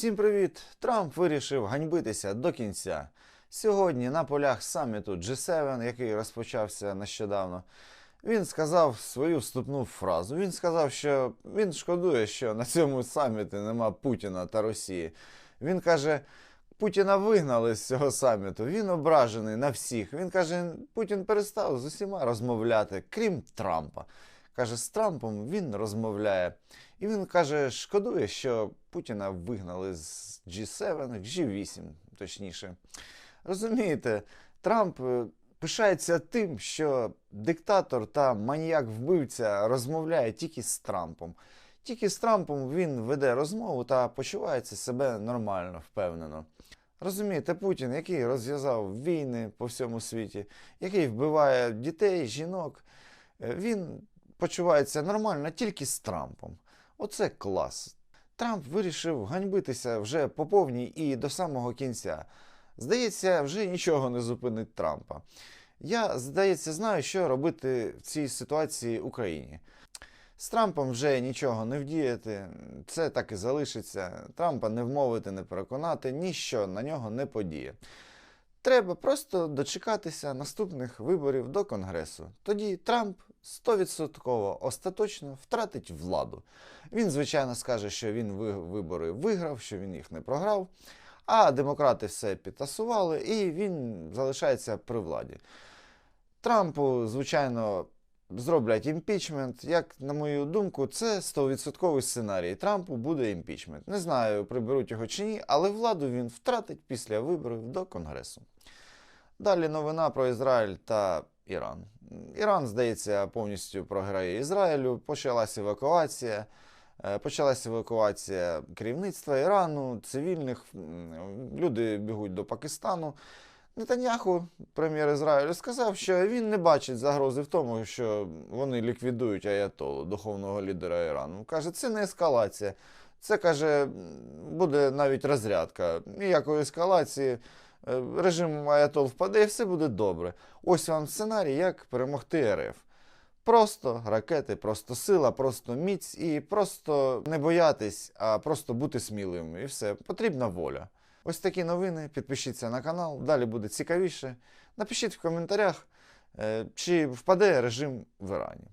Всім привіт! Трамп вирішив ганьбитися до кінця. Сьогодні на полях саміту G7, який розпочався нещодавно, він сказав свою вступну фразу. Він сказав, що він шкодує, що на цьому саміті нема Путіна та Росії. Він каже, Путіна вигнали з цього саміту. Він ображений на всіх. Він каже, Путін перестав з усіма розмовляти, крім Трампа. Каже, з Трампом він розмовляє. І він каже, шкодує, що Путіна вигнали з G7, G8, точніше. Розумієте, Трамп е, пишається тим, що диктатор та маніяк-вбивця розмовляє тільки з Трампом. Тільки з Трампом він веде розмову та почувається себе нормально, впевнено. Розумієте, Путін, який розв'язав війни по всьому світі, який вбиває дітей, жінок, е, він почувається нормально тільки з Трампом. Оце клас. Трамп вирішив ганьбитися вже по повній і до самого кінця. Здається, вже нічого не зупинить Трампа. Я, здається, знаю, що робити в цій ситуації Україні. З Трампом вже нічого не вдіяти, це так і залишиться. Трампа не вмовити, не переконати, ніщо на нього не подіє. Треба просто дочекатися наступних виборів до Конгресу. Тоді Трамп 100% остаточно втратить владу. Він, звичайно, скаже, що він вибори виграв, що він їх не програв. А демократи все підтасували, і він залишається при владі. Трампу, звичайно, зроблять імпічмент. Як, на мою думку, це 100% сценарій. Трампу буде імпічмент. Не знаю, приберуть його чи ні, але владу він втратить після виборів до Конгресу. Далі новина про Ізраїль та Іран. Іран, здається, повністю програє Ізраїлю. Почалася евакуація. Е, Почалася евакуація керівництва Ірану, цивільних. Люди бігуть до Пакистану. Нетаньяху, прем'єр Ізраїлю, сказав, що він не бачить загрози в тому, що вони ліквідують аятолу, духовного лідера Ірану. Каже, це не ескалація. Це каже, буде навіть розрядка. Ніякої ескалації. Е, Режим Аятол впаде і все буде добре. Ось вам сценарій, як перемогти РФ. Просто ракети, просто сила, просто міць і просто не боятись, а просто бути сміливим. І все. Потрібна воля. Ось такі новини. Підпишіться на канал, далі буде цікавіше. Напишіть в коментарях, е, чи впаде режим в Ірані.